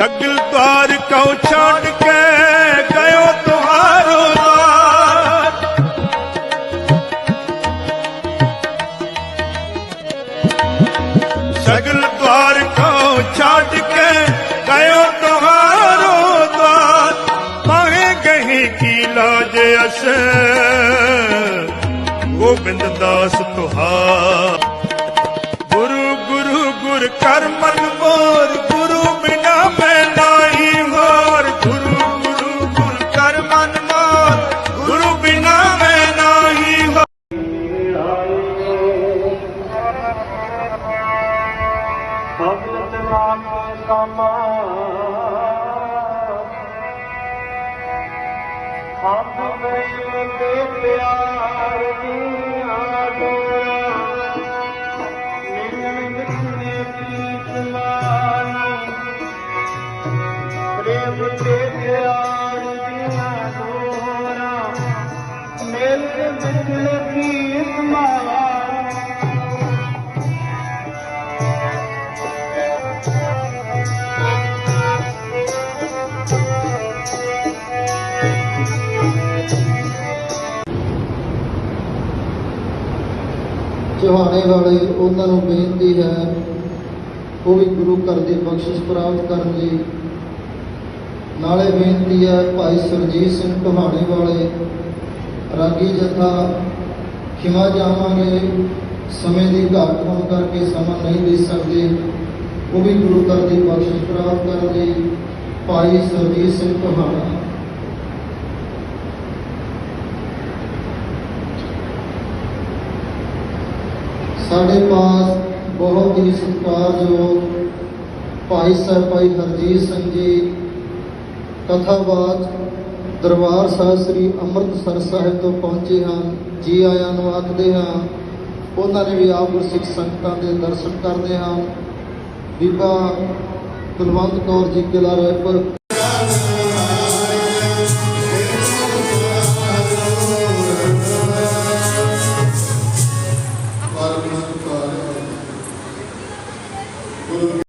ਸਗਲ ਦਵਾਰ ਕਉ ਛਾੜ ਕੇ ਗਇਓ ਤੁਹਾਰੋ ਸਗਲ ਦਵਾਰ ਕਉ ਛਾੜ ਕੇ ਗਇਓ ਤੁਹਾਰੋ ਦਵਾਰ ਪਾਹੇ ਗਹੀ ਕੀ ਲਾਜ ਅਸ ਗੋਬਿੰਦ ਦਾਸ ਤੁਹਾਰ। ਗੁਰੂ ਗੁਰ ਕਰ ਮਨ ਮੋਰ ਗੁਰੂ ਬਿਨਾ ਮੈਂ ਨਾਹੀ ਹੋਰ। ਗੁਰੂ ਗੁਰੂ ਗੁਰ ਕਰ ਮਨ ਮੋਰ ਗੁਰੂ ਬਿਨਾ ਮੈਂ ਨਾਹੀ ਹੋਰ। ਭਗਤ ਨਾਮ ਕਾਮਾ ਚੁਹਾਣੇ ਵਾਲੇ, ਉਹਨਾਂ ਨੂੰ ਬੇਨਤੀ ਹੈ, ਉਹ ਵੀ ਗੁਰੂ ਘਰ ਦੀ ਬਖਸ਼ਿਸ਼ ਪ੍ਰਾਪਤ ਕਰਨ ਲਈ ਨਾਲੇ ਬੇਨਤੀ ਹੈ ਭਾਈ ਸਰਜੀਤ ਸਿੰਘ ਟਹਾਣੇ ਵਾਲੇ, ਰਾਗੀ ਜਥਾ, ਖਿਮਾ ਜਾਵਾਂਗੇ, ਸਮੇਂ ਦੀ ਘਾਟ ਹੋਣ ਕਰਕੇ ਸਮਾਂ ਨਹੀਂ ਦੇ ਸਕਦੇ। ਉਹ ਵੀ ਗੁਰੂ ਘਰ ਦੀ ਬਖਸ਼ਿਸ਼ ਪ੍ਰਾਪਤ ਕਰਨ ਲਈ ਭਾਈ ਸਰਜੀਤ ਸਿੰਘ ਟਹਾਣਾ ਸਾਡੇ ਪਾਸ ਬਹੁਤ ਹੀ ਸਤਿਕਾਰਯੋਗ ਭਾਈ ਸਾਹਿਬ ਭਾਈ ਹਰਜੀਤ ਸਿੰਘ ਜੀ ਕਥਾਵਾਚ ਦਰਬਾਰ ਸਾਹਿਬ ਸ੍ਰੀ ਅੰਮ੍ਰਿਤਸਰ ਸਾਹਿਬ ਤੋਂ ਪਹੁੰਚੇ ਹਨ ਜੀ ਆਇਆਂ ਨੂੰ ਆਖਦੇ ਹਾਂ, ਉਹਨਾਂ ਨੇ ਵੀ ਆਪ ਗੁਰਸਿੱਖ ਸੰਗਤਾਂ ਦੇ ਦਰਸ਼ਨ ਕਰਦੇ ਹਨ ਬੀਬਾ ਕੁਲਵੰਤ ਕੌਰ ਜੀ ਕਿਲਾ ਰਾਏਪੁਰ